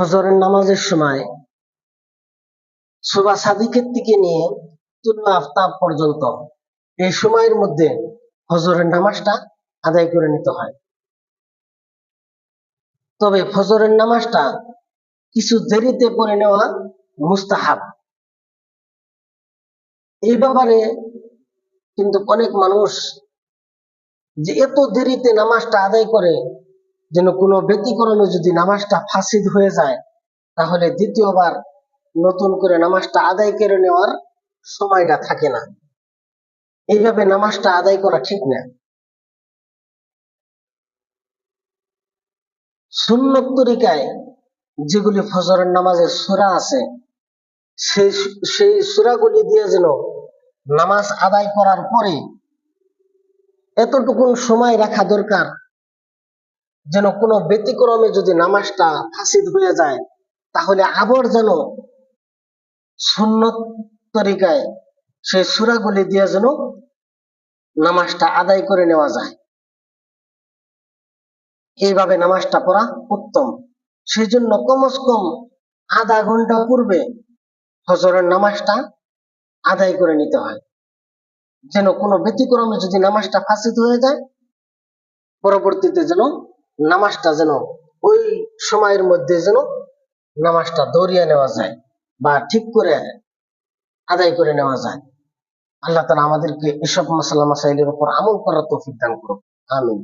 ফজরের নামাজের সময় সুবা সাদিকের থেকে নিয়ে তুলু আফতাব পর্যন্ত এই সময়ের মধ্যে ফজরের নামাজটা আদায় করে নিতে হয়। তবে ফজরের নামাজটা কিছু দেরিতে পড়ে নেওয়া মুস্তাহাব। এই ব্যাপারে কিন্তু অনেক মানুষ যে এত দেরিতে নামাজটা আদায় করে যেন কোনো ব্যতিক্রমে যদি নামাজটা ফাসিদ হয়ে যায়, তাহলে দ্বিতীয়বার নতুন করে নামাজটা আদায় করে নেওয়ার সময়টা থাকে না। এইভাবে নামাজটা আদায় করা ঠিক না। সুন্নত তরিকায় যেগুলি ফজরের নামাজের সুরা আছে, সেই সেই সুরাগুলি দিয়ে যেন নামাজ আদায় করার পরে এতটুকু সময় রাখা দরকার যেন কোনো ব্যতিক্রমে যদি নামাজটা ফাসিদ হয়ে যায়, তাহলে আবার যেন সুন্নত তরিকায় সেই সুরাগুলি দিয়ে যেন নামাজটা আদায় করে নেওয়া যায়। এইভাবে নামাজটা পড়া উত্তম। সেই জন্য কমস কম আধা ঘণ্টা পূর্বে ফজরের নামাজটা আদায় করে নিতে হয়। যেন কোনো ব্যতিক্রমে যদি নামাজটা ফাঁসিত হয়ে যায়, পরবর্তীতে যেন নামাজটা যেন ওই সময়ের মধ্যে যেন নামাজটা দৌড়িয়ে নেওয়া যায় বা ঠিক করে আদায় করে নেওয়া যায়। আল্লাহ তালা আমাদেরকে এসব মশলা মাসাইলের উপর আমল করার তৌফিক দান করুক। আমিন।